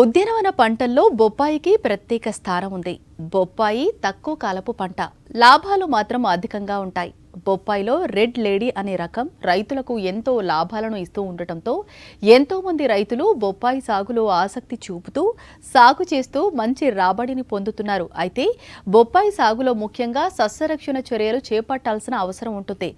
ఉద్యానవన పంటల్లో బొప్పాయికి ప్రత్యేక స్థానం ఉంది. బొప్పాయి తక్కువ కాలపు పంట. లాభాలు మాత్రం అధికంగా ఉంటాయి. బొప్పాయిలో రెడ్ లేడీ అనే రకం రైతులకు ఎంతో లాభాలను ఇస్తూ ఉండటంతో ఎంతో మంది రైతులు బొప్పాయి సాగులో ఆసక్తి చూపుతూ సాగు చేస్తూ మంచి రాబడిని పొందుతున్నారు. అయితే బొప్పాయి సాగులో ముఖ్యంగా సస్యరక్షణ చర్యలు చేపట్టాల్సిన అవసరం ఉంటుంది.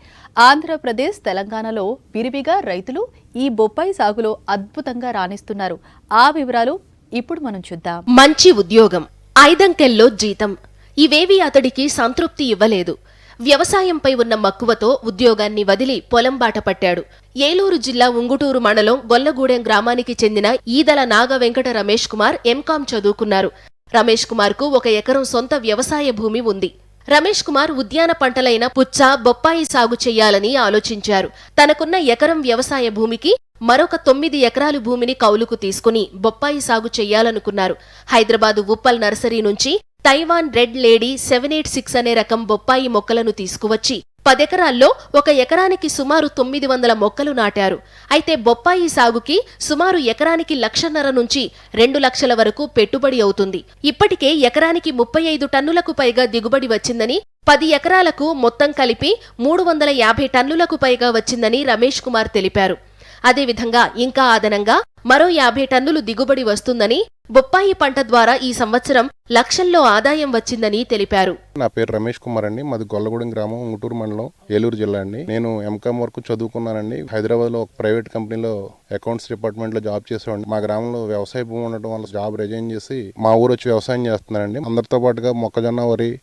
ఆంధ్రప్రదేశ్ తెలంగాణలో విరివిగా రైతులు ఈ బొప్పాయి సాగులో అద్భుతంగా రాణిస్తున్నారు. ఆ వివరాలు ఇప్పుడు మనం చూద్దాం. మంచి ఉద్యోగం ఐదంకెల్లో జీతం. ఇవేవి అతడికి సంతృప్తి ఇవ్వలేదు. వ్యవసాయంపై ఉన్న మక్కువతో ఉద్యోగాన్ని వదిలి పొలం బాట పట్టాడు. ఏలూరు జిల్లా ఉంగుటూరు మండలం గొల్లగూడెం గ్రామానికి చెందిన ఈదల నాగ వెంకట రమేష్ కుమార్ ఎంకాం చదువుకున్నారు. రమేష్ కుమార్కు ఒక ఎకరం సొంత వ్యవసాయ భూమి ఉంది. రమేష్ కుమార్ ఉద్యాన పంటలైన పుచ్చ బొప్పాయి సాగు చెయ్యాలని ఆలోచించారు. తనకున్న ఎకరం వ్యవసాయ భూమికి మరొక తొమ్మిది ఎకరాలు భూమిని కౌలుకు తీసుకుని బొప్పాయి సాగు చేయాలనుకున్నారు. హైదరాబాదు ఉప్పల్ నర్సరీ నుంచి Taiwan red lady seven eight six అనే రకం బొప్పాయి మొక్కలను తీసుకువచ్చి పదెకరాల్లో ఒక ఎకరానికి సుమారు తొమ్మిది వందల మొక్కలు నాటారు. అయితే బొప్పాయి సాగుకి సుమారు ఎకరానికి లక్షన్నర నుంచి రెండు లక్షల వరకు పెట్టుబడి అవుతుంది. ఇప్పటికే ఎకరానికి ముప్పై ఐదు టన్నులకు పైగా దిగుబడి వచ్చిందని పది ఎకరాలకు మొత్తం కలిపి మూడు వందల యాభై టన్నులకు పైగా వచ్చిందని రమేష్ కుమార్ తెలిపారు. అదేవిధంగా ఇంకా అదనంగా మరో యాభై టన్నులు దిగుబడి వస్తుందని బొప్పాయి పంట ద్వారా ఈ సంవత్సరం లక్షల్లో ఆదాయం వచ్చిందని తెలిపారు. నా పేరు రమేష్ కుమార్ అండి. మాది గొల్లగూడెం గ్రామం ఉంగుటూరు మండలం ఏలూరు జిల్లా అండి. నేను ఎంకామ్ వరకు చదువుకున్నానండి. హైదరాబాద్లో ఒక ప్రైవేట్ కంపెనీలో అకౌంట్స్ డిపార్ట్మెంట్లో జాబ్ చేసేవాడిని. మా గ్రామంలో వ్యవసాయ భూమి ఉండటం వల్ల జాబ్ రిజైన్ చేసి మా ఊరు వచ్చి వ్యవసాయం చేస్తున్నానండి. అందరితో పాటుగా మొక్కజొన్న వరి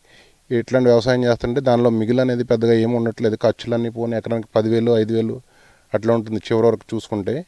ఇట్లాంటి వ్యవసాయం చేస్తుంటే దానిలో మిగిలి అనేది పెద్దగా ఏమి ఉండట్లేదు. ఖర్చులన్నీ పోనీ ఎకరానికి పదివేలు ఐదు వేలు అట్లా ఉంటుంది చివరి వరకు చూసుకుంటే.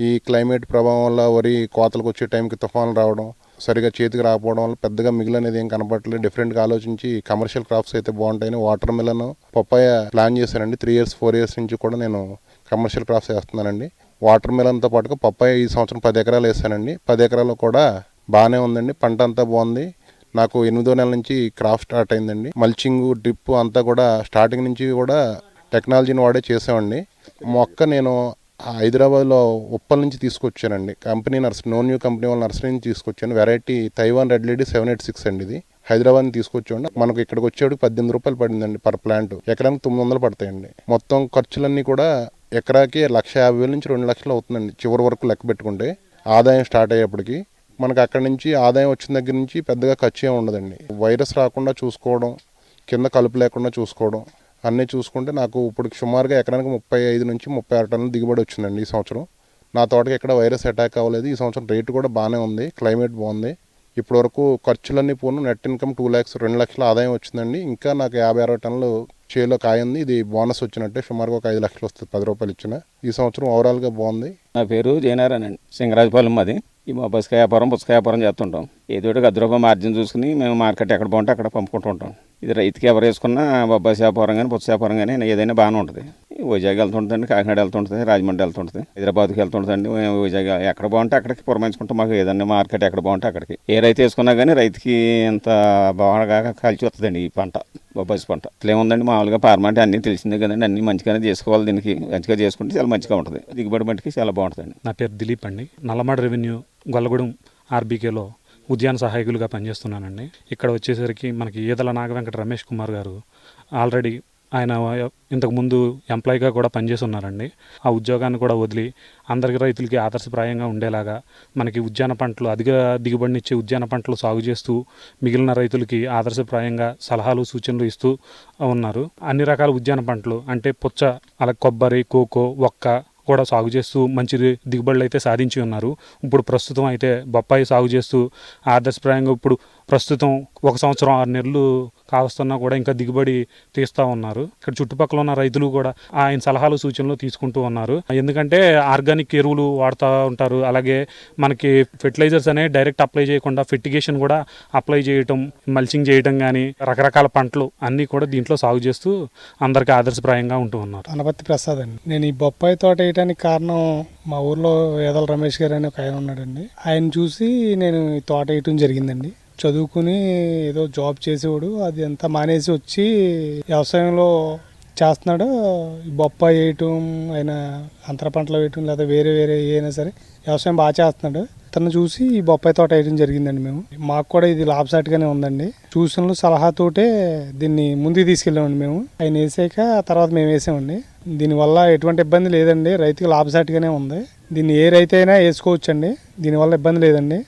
ఈ క్లైమేట్ ప్రభావం వల్ల వరి కోతలకు వచ్చే టైంకి తుఫాన్లు రావడం సరిగా చేతికి రాకపోవడం వల్ల పెద్దగా మిగిలినది ఏం కనపడలేదు డిఫరెంట్గా ఆలోచించి కమర్షియల్ క్రాప్స్ అయితే బాగుంటాయని వాటర్ మిలన్ పప్పాయ ప్లాన్ చేశానండి త్రీ ఇయర్స్ ఫోర్ ఇయర్స్ నుంచి కూడా నేను కమర్షియల్ క్రాప్స్ వేస్తున్నానండి. వాటర్ మిలన్తో పాటుగా పప్పాయ ఈ సంవత్సరం పది ఎకరాలు వేసానండి. పది ఎకరాలు కూడా బాగానే ఉందండి. పంట అంతా బాగుంది. నాకు ఎనిమిదో నెల నుంచి క్రాప్ స్టార్ట్ అయిందండి. మల్చింగ్ డ్రిప్ అంతా కూడా స్టార్టింగ్ నుంచి కూడా టెక్నాలజీని వాడే చేసామండి మొక్క నేను హైదరాబాద్లో ఉప్పల్ నుంచి తీసుకొచ్చానండి. Company nursery no new company వాళ్ళ నర్సరీ నుంచి తీసుకొచ్చాను. Variety Taiwan red lady seven eight six అండి ఇది. హైదరాబాద్ నుంచి తీసుకొచ్చాండి మనకు ఇక్కడికి వచ్చేటికి పద్దెనిమిది రూపాయలు పడిందండి పర్ ప్లాంట్. ఎకరానికి తొమ్మిది వందలు పడతాయండి. మొత్తం ఖర్చులన్నీ కూడా ఎకరాకి లక్ష యాభై వేల నుంచి రెండు లక్షలు అవుతుందండి చివరి వరకు లెక్క పెట్టుకుంటే ఆదాయం స్టార్ట్ అయ్యేప్పటికి. మనకు అక్కడి నుంచి ఆదాయం వచ్చిన దగ్గర నుంచి పెద్దగా ఖర్చు ఏమి ఉండదండి. వైరస్ రాకుండా చూసుకోవడం కింద కలుపు లేకుండా చూసుకోవడం అన్నీ చూసుకుంటే నాకు ఇప్పుడు సుమారుగా ఎకరానికి ముప్పై ఐదు నుంచి ముప్పై ఆరు టన్నుల దిగుబడి వచ్చిందండి ఈ సంవత్సరం. నా తోటకి ఎక్కడ వైరస్ అటాక్ అవ్వలేదు. ఈ సంవత్సరం రేటు కూడా బాగానే ఉంది. క్లైమేట్ బాగుంది. ఇప్పటి వరకు ఖర్చులన్నీ పోను నెట్ ఇన్కమ్ టూ ల్యాక్స్ రెండు లక్షల ఆదాయం వచ్చిందండి. ఇంకా నాకు యాభై అరవై టన్నులు చేలో కాయ ఉంది ఇది బోనస్ వచ్చినట్టే సుమారుగా ఒక ఐదు లక్షలు వస్తుంది. పది రూపాయలు ఇచ్చిన ఈ సంవత్సరం ఓవరాల్గా బాగుంది. నా పేరు జయనారాయణ అండి. సింగరాజపాలెం మాది. ఈ మా పుస్తక వ్యాపారం పుస్తక వ్యాపారం చేస్తుంటాం. ఏదో ఒకటి అర్ధ మార్జిన్ చూసుకుని మేము మార్కెట్ ఎక్కడ బాగుంటే అక్కడ పంపుకుంటూ ఉంటాం. ఇది రైతుకి ఎవరు వేసుకున్నా బొబ్బాయి వ్యాపారం కానీ పుస్తక వ్యాపారం కానీ ఏదైనా బాగానే ఉంటుంది. వైజాగ్ వెళ్తుంటుంది కాకినాడ వెళ్తుంటుంది రాజమండ్రి వెళ్తుంటుంది హైదరాబాద్కి వెళ్తుంటుంది వైజాగ్ ఎక్కడ బాగుంటే అక్కడికి పురమాయించుకుంటాం. మాకు ఏదైనా మార్కెట్ ఎక్కడ బాగుంటే అక్కడికి. ఏ రైతు వేసుకున్నా కానీ రైతుకి ఎంత బాగా కలిసి వస్తుందండి ఈ పంట బొబ్బాయి పంట. ఇట్లా ఏముందండి మామూలుగా పార్మెంట్ అన్నీ తెలిసిందే కదండి. అన్ని మంచిగానే చేసుకోవాలి దీనికి. మంచిగా చేసుకుంటే చాలా మంచిగా ఉంటుంది. దిగుబడి మట్టికి చాలా బాగుంటుందండి. నా పేరు దిలీప్ అండి. నల్లమాడ రెవెన్యూ గొల్లగూడెం ఆర్బీకేలో ఉద్యాన సహాయకులుగా పనిచేస్తున్నానండి. ఇక్కడ వచ్చేసరికి మనకి ఈదల నాగవెంకట రమేష్ కుమార్ గారు ఆల్రెడీ ఆయన ఇంతకుముందు ఎంప్లాయీగా కూడా పనిచేసి ఉన్నారండి ఆ ఉద్యోగాన్ని కూడా వదిలి అందరికి రైతులకి ఆదర్శప్రాయంగా ఉండేలాగా మనకి ఉద్యాన పంటలు అధిక దిగుబడినిచ్చే ఉద్యాన పంటలు సాగు చేస్తూ మిగిలిన రైతులకి ఆదర్శప్రాయంగా సలహాలు సూచనలు ఇస్తూ ఉన్నారు. అన్ని రకాల ఉద్యాన పంటలు అంటే పుచ్చ అలా కొబ్బరి కోకో ఒక్క కూడా సాగు చేస్తూ మంచి దిగుబడులు అయితే సాధించి ఉన్నారు. ఇప్పుడు ప్రస్తుతం అయితే బొప్పాయి సాగు చేస్తూ ఆదర్శప్రాయంగా ఇప్పుడు ప్రస్తుతం ఒక సంవత్సరం ఆరు నెలలు కావస్తున్నా కూడా ఇంకా దిగుబడి తీస్తూ ఉన్నారు. ఇక్కడ చుట్టుపక్కల ఉన్న రైతులు కూడా ఆయన సలహాలు సూచనలు తీసుకుంటూ ఉన్నారు. ఎందుకంటే ఆర్గానిక్ ఎరువులు వాడుతూ ఉంటారు. అలాగే మనకి ఫెర్టిలైజర్స్ అనేవి డైరెక్ట్ అప్లై చేయకుండా ఫెర్టిగేషన్ కూడా అప్లై చేయటం మల్చింగ్ చేయటం కానీ రకరకాల పంటలు అన్నీ కూడా దీంట్లో సాగు చేస్తూ అందరికీ ఆదర్శప్రాయంగా ఉంటూ ఉన్నారు. అనపతి ప్రసాద్ అండి. నేను ఈ బొప్పాయి తోట వేయడానికి కారణం మా ఊర్లో వేదల రమేష్ గారు అని ఒక ఆయన ఉన్నాడండి. ఆయన చూసి నేను తోట వేయటం జరిగిందండి. చదువుకుని ఏదో జాబ్ చేసేవాడు. అది అంతా మానేసి వచ్చి వ్యవసాయంలో చేస్తున్నాడు. బొప్పాయి వేయటం ఆయన అంతర పంటలు వేయటం లేదా వేరే వేరే అయినా సరే వ్యవసాయం బాగా చేస్తున్నాడు. తను చూసి ఈ బొప్పాయి తోట వేయడం జరిగిందండి మేము. మాకు కూడా ఇది లాభసాటిగానే ఉందండి. సూచనలు సలహాతోటే దీన్ని ముందుకు తీసుకెళ్ళామండి మేము. ఆయన వేసాక తర్వాత మేము వేసామండి. దీనివల్ల ఎటువంటి ఇబ్బంది లేదండి. రైతుకి లాభసాటిగానే ఉంది. దీన్ని ఏ రైతు అయినా వేసుకోవచ్చండి. దీనివల్ల ఇబ్బంది లేదండి.